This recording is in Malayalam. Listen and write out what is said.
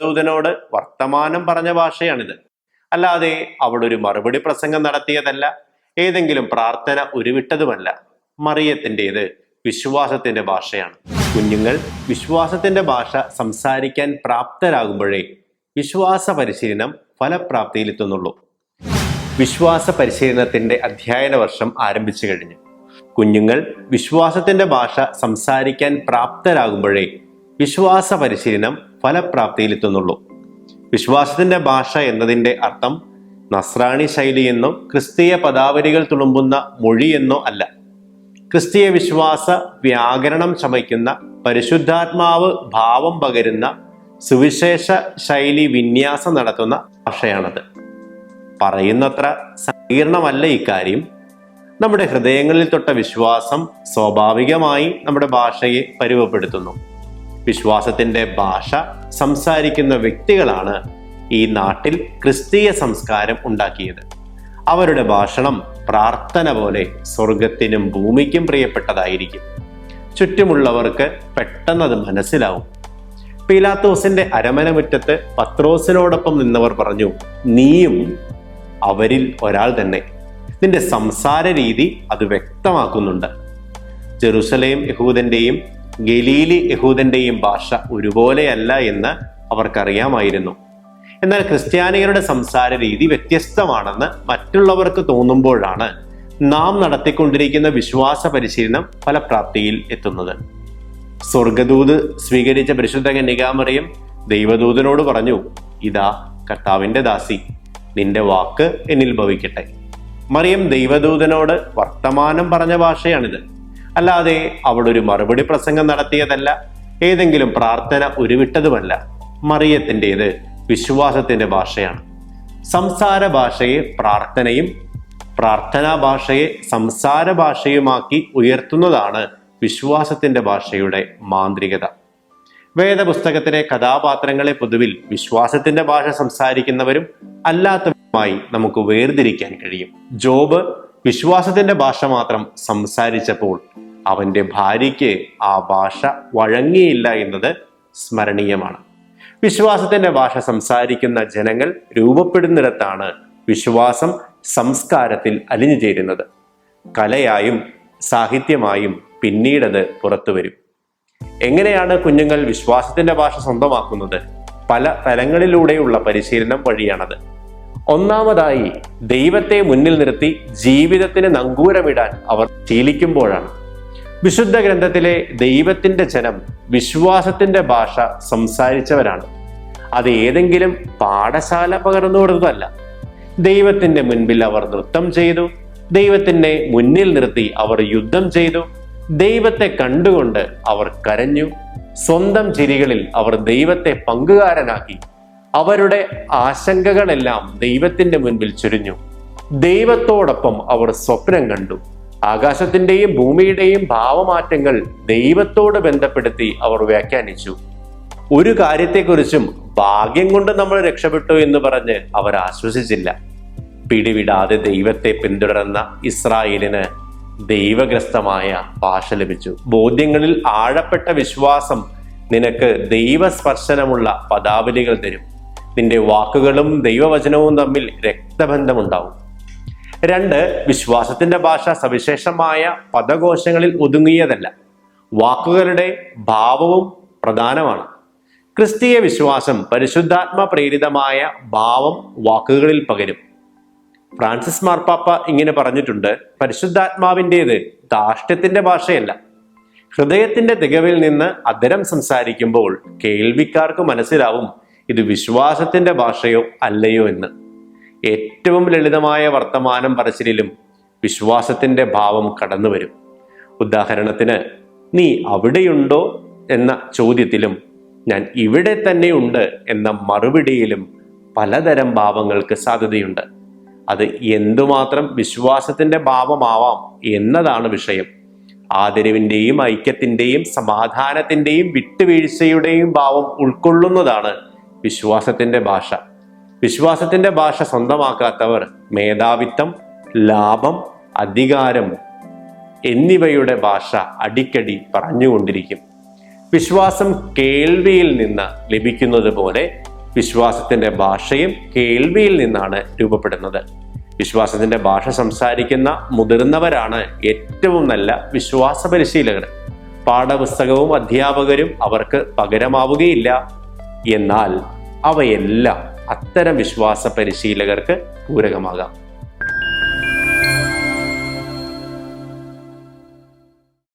ദൂതനോട് വർത്തമാനം പറഞ്ഞ ഭാഷയാണിത്. അല്ലാതെ അവൾ ഒരു മറുപടി പ്രസംഗം നടത്തിയതല്ല ഏതെങ്കിലും പ്രാർത്ഥന ഉരുവിട്ടതുമല്ല. മറിയത്തിന്റെത് വിശ്വാസത്തിന്റെ ഭാഷയാണ്. കുഞ്ഞുങ്ങൾ വിശ്വാസത്തിന്റെ ഭാഷ സംസാരിക്കാൻ പ്രാപ്തരാകുമ്പോഴേ വിശ്വാസ പരിശീലനം ഫലപ്രാപ്തിയിലെത്തുന്നുള്ളൂ വിശ്വാസ പരിശീലനത്തിന്റെ അധ്യയന വർഷം ആരംഭിച്ചു കഴിഞ്ഞു. കുഞ്ഞുങ്ങൾ വിശ്വാസത്തിന്റെ ഭാഷ സംസാരിക്കാൻ പ്രാപ്തരാകുമ്പോഴേ വിശ്വാസ പരിശീലനം ഫലപ്രാപ്തിയിലെത്തുന്നുള്ളൂ. വിശ്വാസത്തിന്റെ ഭാഷ എന്നതിന്റെ അർത്ഥം നസ്രാണി ശൈലിയെന്നോ ക്രിസ്തീയ പദാവലികൾ തുളുമ്പുന്ന മൊഴിയെന്നോ അല്ല. ക്രിസ്തീയ വിശ്വാസ വ്യാകരണം ചമയ്ക്കുന്ന പരിശുദ്ധാത്മാവ് ഭാവം പകരുന്ന സുവിശേഷ ശൈലി വിന്യാസം നടത്തുന്ന ഭാഷയാണത്. പറയുന്നത്ര സങ്കീർണമല്ല ഇക്കാര്യം. നമ്മുടെ ഹൃദയങ്ങളിൽ തൊട്ട വിശ്വാസം സ്വാഭാവികമായി നമ്മുടെ ഭാഷയെ പരുവപ്പെടുത്തുന്നു. വിശ്വാസത്തിന്റെ ഭാഷ സംസാരിക്കുന്ന വ്യക്തികളാണ് ഈ നാട്ടിൽ ക്രിസ്തീയ സംസ്കാരം ഉണ്ടാക്കിയത്. അവരുടെ ഭാഷണം പ്രാർത്ഥന പോലെ സ്വർഗത്തിനും ഭൂമിക്കും പ്രിയപ്പെട്ടതായിരിക്കും. ചുറ്റുമുള്ളവർക്ക് പെട്ടെന്നത് മനസ്സിലാവും. പീലാത്തോസിന്റെ അരമനമുറ്റത്ത് പത്രോസിനോടൊപ്പം നിന്നവർ പറഞ്ഞു നീയും അവരിൽ ഒരാൾ തന്നെ. നിന്റെ സംസാര രീതി അത് വ്യക്തമാക്കുന്നുണ്ട്. ജെറുസലേം യഹൂദന്റെയും ഗലീലി യഹൂദന്റെയും ഭാഷ ഒരുപോലെയല്ല എന്ന് അവർക്കറിയാമായിരുന്നു. എന്നാൽ ക്രിസ്ത്യാനികളുടെ സംസാര രീതി വ്യത്യസ്തമാണെന്ന് മറ്റുള്ളവർക്ക് തോന്നുമ്പോഴാണ് നാം നടത്തിക്കൊണ്ടിരിക്കുന്ന വിശ്വാസ പരിശീലനം ഫലപ്രാപ്തിയിൽ എത്തുന്നത്. സ്വർഗദൂത് സ്വീകരിച്ച പരിശുദ്ധ കന്യകാമറിയം ദൈവദൂതനോട് പറഞ്ഞു ഇതാ കർത്താവിന്റെ ദാസി നിന്റെ വാക്ക് എന്നിൽ ഭവിക്കട്ടെ. മറിയം ദൈവദൂതനോട് വർത്തമാനം പറഞ്ഞ ഭാഷയാണിത്. അല്ലാതെ അവൾ ഒരു മറുപടി പ്രസംഗം നടത്തിയതല്ല. ഏതെങ്കിലും പ്രാർത്ഥന ഉരുവിട്ടതുമല്ല. മറിയത്തിന്റെത് വിശ്വാസത്തിന്റെ ഭാഷയാണ്. സംസാര ഭാഷയെ പ്രാർത്ഥനയും പ്രാർത്ഥനാ ഭാഷയെ സംസാര ഭാഷയുമാക്കി ഉയർത്തുന്നതാണ് വിശ്വാസത്തിന്റെ ഭാഷയുടെ മാന്ത്രികത. വേദപുസ്തകത്തിലെ കഥാപാത്രങ്ങളെ പൊതുവിൽ വിശ്വാസത്തിന്റെ ഭാഷ സംസാരിക്കുന്നവരും അല്ലാത്തവരുമായി നമുക്ക് വേർതിരിക്കാൻ കഴിയും. ജോബ് വിശ്വാസത്തിന്റെ ഭാഷ മാത്രം സംസാരിച്ചപ്പോൾ അവന്റെ ഭാര്യയ്ക്ക് ആ ഭാഷ വഴങ്ങിയില്ല എന്നത് സ്മരണീയമാണ്. വിശ്വാസത്തിന്റെ ഭാഷ സംസാരിക്കുന്ന ജനങ്ങൾ രൂപപ്പെടുന്നിടത്താണ് വിശ്വാസം സംസ്കാരത്തിൽ അലിഞ്ഞു ചേരുന്നത്. കലയായും സാഹിത്യമായും പിന്നീടത് പുറത്തു വരും. എങ്ങനെയാണ് കുഞ്ഞുങ്ങൾ വിശ്വാസത്തിന്റെ ഭാഷ സ്വന്തമാക്കുന്നത്? പല തലങ്ങളിലൂടെയുള്ള പരിശീലനം വഴിയാണത്. ഒന്നാമതായി ദൈവത്തെ മുന്നിൽ നിർത്തി ജീവിതത്തിന് നങ്കൂരമിടാൻ അവർ ശീലിക്കുമ്പോഴാണ്. വിശുദ്ധ ഗ്രന്ഥത്തിലെ ദൈവത്തിന്റെ ജനം വിശ്വാസത്തിന്റെ ഭാഷ സംസാരിച്ചവരാണ്. അത് ഏതെങ്കിലും പാഠശാല പകർന്നു കൊടുത്തതല്ല. ദൈവത്തിന്റെ മുൻപിൽ അവർ നൃത്തം ചെയ്തു. ദൈവത്തിനെ മുന്നിൽ നിർത്തി അവർ യുദ്ധം ചെയ്തു. ദൈവത്തെ കണ്ടുകൊണ്ട് അവർ കരഞ്ഞു. സ്വന്തം ചിരികളിൽ അവർ ദൈവത്തെ പങ്കുകാരനാക്കി. അവരുടെ ആശങ്കകളെല്ലാം ദൈവത്തിന്റെ മുൻപിൽ ചുരിഞ്ഞു. ദൈവത്തോടൊപ്പം അവർ സ്വപ്നം കണ്ടു. ആകാശത്തിന്റെയും ഭൂമിയുടെയും ഭാവമാറ്റങ്ങൾ ദൈവത്തോട് ബന്ധപ്പെടുത്തി അവർ വ്യാഖ്യാനിച്ചു. ഒരു കാര്യത്തെക്കുറിച്ചും ഭാഗ്യം കൊണ്ട് നമ്മൾ രക്ഷപ്പെട്ടു എന്ന് പറഞ്ഞ് അവർ ആശ്വസിച്ചില്ല. പിടിവിടാതെ ദൈവത്തെ പിന്തുടർന്ന ഇസ്രായേലിന് ദൈവഗ്രസ്തമായ ഭാഷ ലഭിച്ചു. ബോധ്യങ്ങളിൽ ആഴപ്പെട്ട വിശ്വാസം നിനക്ക് ദൈവസ്പർശനമുള്ള പദാവലികൾ തരും. നിന്റെ വാക്കുകളും ദൈവവചനവും തമ്മിൽ രക്തബന്ധമുണ്ടാവും. രണ്ട് വിശ്വാസത്തിന്റെ ഭാഷ സവിശേഷമായ പദകോശങ്ങളിൽ ഒതുങ്ങിയതല്ല. വാക്കുകളുടെ ഭാവവും പ്രധാനമാണ്. ക്രിസ്തീയ വിശ്വാസം പരിശുദ്ധാത്മ പ്രേരിതമായ ഭാവം വാക്കുകളിൽ പകരും. ഫ്രാൻസിസ് മാർപ്പാപ്പ ഇങ്ങനെ പറഞ്ഞിട്ടുണ്ട് പരിശുദ്ധാത്മാവിന്റെത് ധാർഷ്ട്യത്തിന്റെ ഭാഷയല്ല. ഹൃദയത്തിന്റെ തികവിൽ നിന്ന് അധരം സംസാരിക്കുമ്പോൾ കേൾവിക്കാർക്ക് മനസ്സിലാവും ഇത് വിശ്വാസത്തിന്റെ ഭാഷയോ അല്ലയോ എന്ന്. ഏറ്റവും ലളിതമായ വർത്തമാനം പറച്ചിലും വിശ്വാസത്തിന്റെ ഭാവം കടന്നു വരും ഉദാഹരണത്തിന് നീ അവിടെയുണ്ടോ? എന്ന ചോദ്യത്തിലും ഞാൻ ഇവിടെ തന്നെയുണ്ട് എന്ന മറുപടിയിലും പലതരം ഭാവങ്ങൾക്ക് സാധ്യതയുണ്ട്. അത് എന്തുമാത്രം വിശ്വാസത്തിന്റെ ഭാവമാവാം എന്നതാണ് വിഷയം. ആദരവിന്റെയും ഐക്യത്തിന്റെയും സമാധാനത്തിന്റെയും വിട്ടുവീഴ്ചയുടെയും ഭാവം ഉൾക്കൊള്ളുന്നതാണ് വിശ്വാസത്തിന്റെ ഭാഷ. വിശ്വാസത്തിന്റെ ഭാഷ സ്വന്തമാക്കാത്തവർ മേധാവിത്വം ലാഭം അധികാരം എന്നിവയുടെ ഭാഷ അടിക്കടി പറഞ്ഞുകൊണ്ടിരിക്കും. വിശ്വാസം കേൾവിയിൽ നിന്ന് ലഭിക്കുന്നത് പോലെ വിശ്വാസത്തിന്റെ ഭാഷയും കേൾവിയിൽ നിന്നാണ് രൂപപ്പെടുന്നത്. വിശ്വാസത്തിന്റെ ഭാഷ സംസാരിക്കുന്ന മുതിർന്നവരാണ് ഏറ്റവും നല്ല വിശ്വാസ പരിശീലകർ. പാഠപുസ്തകവും അധ്യാപകരും അവർക്ക് പകരമാവുകയില്ല. എന്നാൽ അവയെല്ലാം അത്തരം വിശ്വാസ പരിശീലകർക്ക് പൂരകമാകാം.